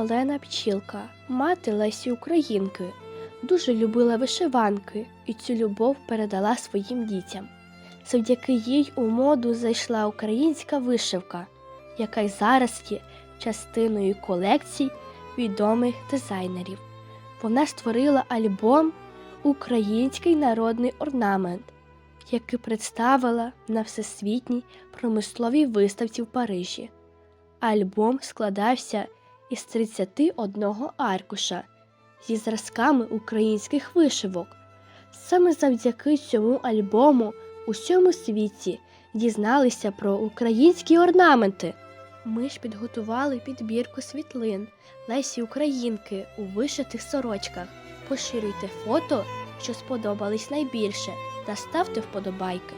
Олена Пчілка, мати Лесі Українки, дуже любила вишиванки і цю любов передала своїм дітям. Завдяки їй у моду зайшла українська вишивка, яка й зараз є частиною колекцій відомих дизайнерів. Вона створила альбом Український народний орнамент, який представила на всесвітній промисловій виставці в Парижі. Альбом складався із 31 аркуша зі зразками українських вишивок. Саме завдяки цьому альбому у всьому світі дізналися про українські орнаменти. Ми ж підготували підбірку світлин Лесі Українки у вишитих сорочках. Поширюйте фото, що сподобались найбільше, та ставте вподобайки.